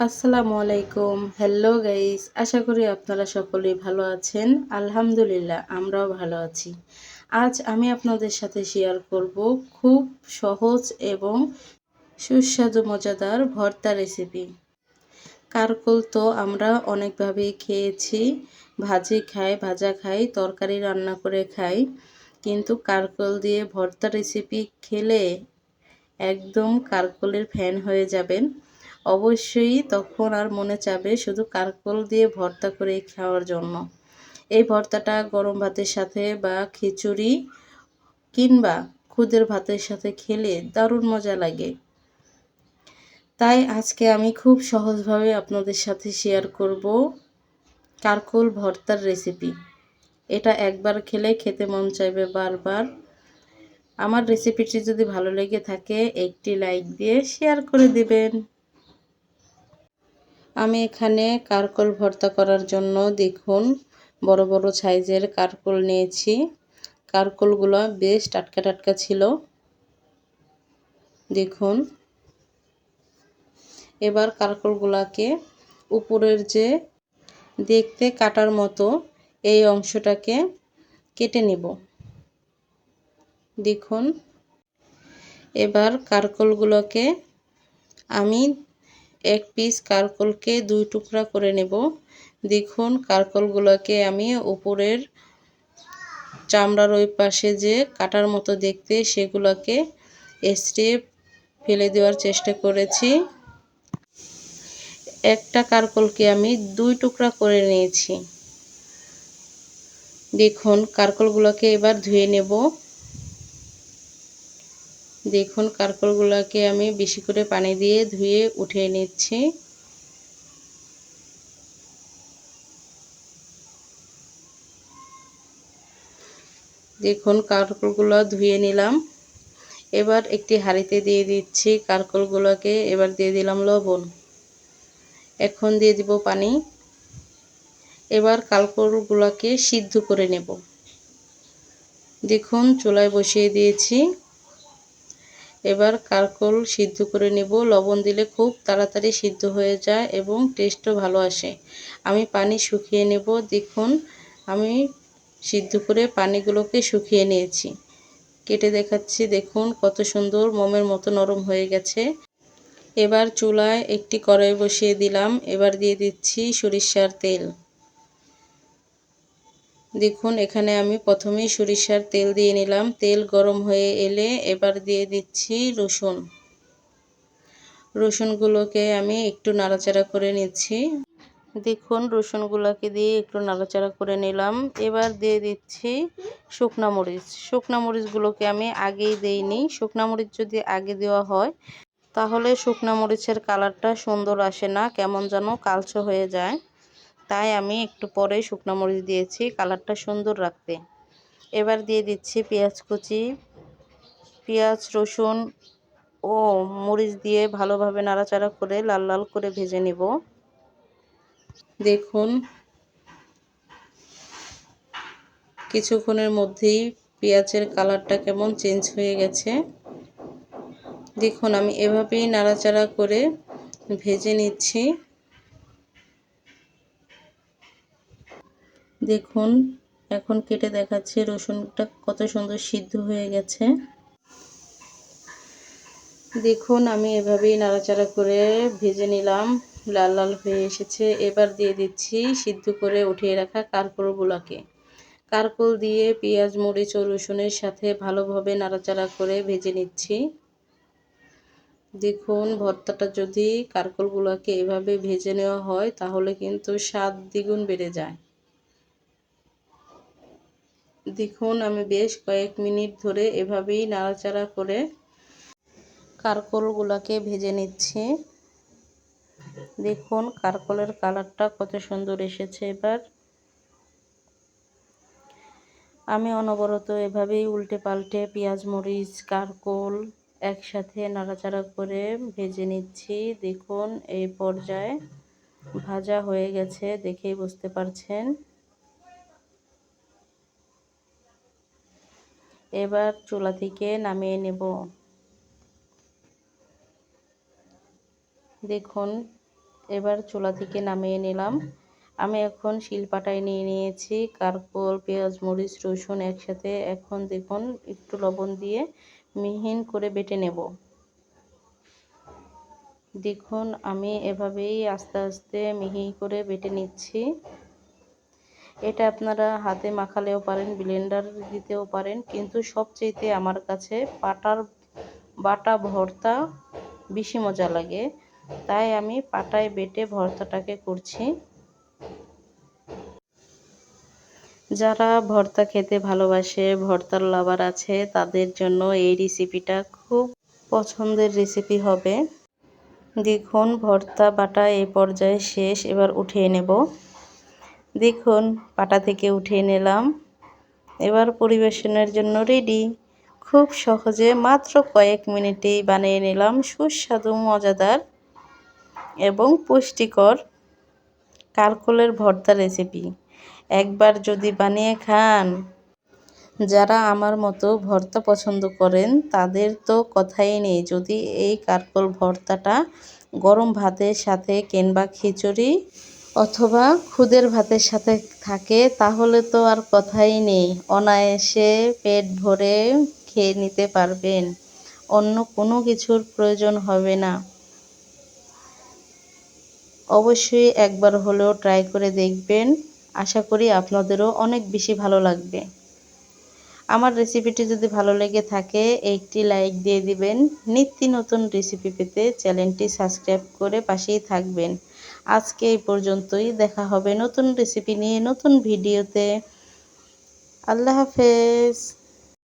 আসসালামু আলাইকুম hello guys আশা করি আপনারা সকলেই ভালো আছেন। আলহামদুলিল্লাহ, আমরাও ভালো আছি। আজ আমি আপনাদের সাথে শেয়ার করব খুব সহজ এবং সুস্বাদু মজাদার ভর্তা রেসিপি কারকল তো আমরা অনেকভাবেই খেয়েছি, ভাজি খাই, ভাজা খাই, তরকারি রান্না করে খাই, কিন্তু কারকল দিয়ে ভর্তা রেসিপি খেলে একদম কারকলের ফ্যান হয়ে যাবেন। অবশ্যই তখন আর মনে চাবে শুধু কারকল দিয়ে ভর্তা করে খাওয়ার জন্য। এই ভর্তাটা গরম ভাতের সাথে বা খিচুড়ি কিংবা খুদের ভাতের সাথে খেলে দারুণ মজা লাগে। তাই আজকে আমি খুব সহজভাবে আপনাদের সাথে শেয়ার করব কারকল ভর্তার রেসিপি এটা একবার খেলে খেতে মন চাইবে বারবার। আমার রেসিপিটি যদি ভালো লেগে থাকে, একটি লাইক দিয়ে শেয়ার করে দেবেন। আমি এখানে কারকল ভর্তা করার জন্য দেখুন বড় বড় সাইজের কারকল নিয়েছি। কারকলগুলো বেশ টাটকা টাটকা ছিল। দেখুন। এবার কারকলগুলাকে উপরের যে দেখতে কাটার মতো এই অংশটাকে কেটে নিব। দেখুন। এবার কারকলগুলোকে আমি এক পিস কারকলকে দুই টুকরা করে নেব। দেখুন কারকলগুলোকে আমি উপরের চামড়ার ওই পাশে যে কাটার মতো দেখতে সেগুলোকে স্টেপ ফেলে দেওয়ার চেষ্টা করেছি। একটা কারকলকে আমি দুই টুকরা করে নিয়েছি। দেখুন কারকলগুলোকে এবার ধুয়ে নেব। দেখুন কারকলগুলোকে আমি বেশি করে পানি দিয়ে ধুয়ে উঠিয়ে নিচ্ছি। দেখুন কারকলগুলো ধুয়ে নিলাম। এবার একটি হাঁড়িতে দিয়ে দিচ্ছি কারকলগুলোকে এবার দিয়ে দিলাম লবণ। এখন দিয়ে দিব পানি। এবার কারকলগুলোকে সিদ্ধ করে নেব। দেখুন, চুলায় বসিয়ে দিয়েছি। এবার কারকল সিদ্ধ করে নেব। লবণ দিলে খুব তাড়াতাড়ি সিদ্ধ হয়ে যায় এবং টেস্টও ভালো আসে। আমি পানি শুকিয়ে নেব। দেখুন, আমি সিদ্ধ করে পানিগুলোকে শুকিয়ে নিয়েছি। কেটে দেখাচ্ছি। দেখুন, কত সুন্দর মোমের মতো নরম হয়ে গেছে। এবার চুলায় একটি কড়াই বসিয়ে দিলাম। এবার দিয়ে দিচ্ছি সরিষার তেল। দেখুন, এখানে আমি প্রথমেই সরিষার তেল দিয়ে নিলাম। তেল গরম হয়ে এলে এবার দিয়ে দিচ্ছি রসুন। রসুনগুলোকে আমি একটু নাড়াচাড়া করে নিচ্ছি। দেখুন, রসুনগুলোকে দিয়ে একটু নাড়াচাড়া করে নিলাম। এবার দিয়ে দিচ্ছি শুকনা মরিচ। শুকনা মরিচগুলোকে আমি আগেই দেইনি। শুকনা মরিচ যদি আগে দেওয়া হয়, তাহলে শুকনা মরিচের কালারটা সুন্দর আসে না। কেমন যেন কালচো হয়ে যায়। তাই আমি একটু পরে শুকনো মরিচ দিয়েছি, কালারটা সুন্দর রাখতে। এবার দিয়ে দিচ্ছি পেঁয়াজ কুচি। পেঁয়াজ, রসুন ও মরিচ দিয়ে ভালোভাবে নাড়াচাড়া করে লাল লাল করে ভেজে নিব। দেখুন, কিছুক্ষণের মধ্যেই পেঁয়াজের কালারটা কেমন চেঞ্জ হয়ে গেছে। দেখুন, আমি এভাবেই নাড়াচাড়া করে ভেজে নিচ্ছি। দেখুন, এখন কেটে দেখাচ্ছে রসুনটা কত সুন্দর সিদ্ধ হয়ে গেছে। দেখুন, আমি এভাবেই নাড়াচাড়া করে ভেজে নিলাম, লাল লাল হয়ে এসেছে। এবার দিয়ে দিচ্ছি সিদ্ধ করে উঠিয়ে রাখা কারকলগুলোকে। কারকল দিয়ে পেঁয়াজ, মরিচ ও রসুনের সাথে ভালোভাবে নাড়াচাড়া করে ভেজে নিচ্ছি। দেখুন, ভর্তাটা যদি কারকলগুলোকে এভাবে ভেজে নেওয়া হয়, তাহলে কিন্তু স্বাদ দ্বিগুণ বেড়ে যায়। দেখুন, আমি বেশ কয়েক মিনিট ধরে এভাবেই নাড়াচাড়া করে কারকলগুলোকে ভেজে নিচ্ছি। দেখুন, কারকলের কালারটা কত সুন্দর এসেছে এবার। আমি অনবরত এভাবেই উল্টে পাল্টে পেঁয়াজ, মরিচ, কারকল একসাথে নাড়াচাড়া করে ভেজে নিচ্ছি। দেখুন, এই পর্যায়ে ভাজা হয়ে গেছে, দেখেই বুঝতে পারছেন। এবার চুলা থেকে নামিয়ে নেব। দেখুন, এবার চুলা থেকে নামিয়ে নিলাম। আমি এখন শিলপাটায় নিয়ে নিয়েছি, কারকোল, পেঁয়াজ, মরিচ, রসুন একসাথে। এখন দেখুন, একটু লবণ দিয়ে মিহিন করে বেটে নেব। দেখুন, আমি এভাবেই আস্তে আস্তে মিহি করে বেটে নিচ্ছি। এটা আপনারা হাতে মাখালেও পারেন ব্লেন্ডার দিতেও পারেন। কিন্তু সবচেয়েতে আমার কাছে পাটার বাটা ভর্তা বেশি মজা লাগে। তাই আমি পাটায় বেটে ভর্তাটাকে করছি। যারা ভর্তা খেতে ভালোবাসে, ভর্তার লাভার আছে, তাদের জন্য এই রেসিপিটা খুব পছন্দের রেসিপি হবে। দেখুন, ভর্তা বাটা এই পর্যায়ে শেষ। এবার উঠিয়ে নেব। দেখুন, পাটা থেকে উঠিয়ে নিলাম। এবার পরিবেশনের জন্য রেডি খুব সহজে মাত্র কয়েক মিনিটেই বানিয়ে নিলাম সুস্বাদু, মজাদার এবং পুষ্টিকর কারকলের ভর্তা রেসিপি একবার যদি বানিয়ে খান। যারা আমার মতো ভর্তা পছন্দ করেন, তাদের তো কথাই নেই। যদি এই কারকল ভর্তাটা গরম ভাতের সাথে কিংবা খিচুড়ি অথবা খুদের ভাতের সাথে থাকে, তাহলে তো আর কথাই নেই। অনায়াসে পেট ভরে খেয়ে নিতে পারবেন। অন্য কোনো কিছুর প্রয়োজন হবে না। অবশ্যই একবার হলেও ট্রাই করে দেখবেন। আশা করি আপনাদেরও অনেক বেশি ভালো লাগবে। আমার রেসিপিটি যদি ভালো লেগে থাকে, একটি লাইক দিয়ে দিবেন। নিত্য নতুন রেসিপি পেতে চ্যানেলটি সাবস্ক্রাইব করে পাশেই থাকবেন। আজকে এই পর্যন্তই। দেখা হবে নতুন রেসিপি নিয়ে নতুন ভিডিওতে। আল্লাহ হাফেজ।